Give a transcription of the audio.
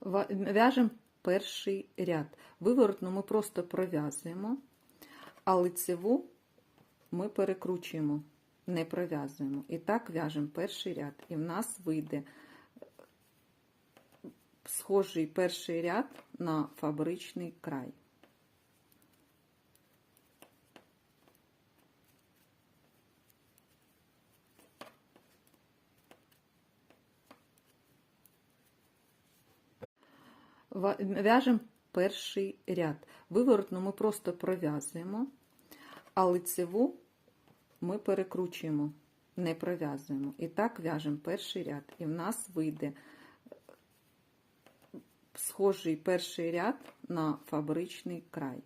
В'яжемо перший ряд. Виворотну ми просто пров'язуємо, а лицеву ми перекручуємо, не пров'язуємо. І так в'яжемо перший ряд. І в нас вийде схожий перший ряд на фабричний край. В'яжемо перший ряд. Виворотну ми просто пров'язуємо, а лицеву ми перекручуємо, не пров'язуємо. І так в'яжемо перший ряд. І в нас вийде схожий перший ряд на фабричний край.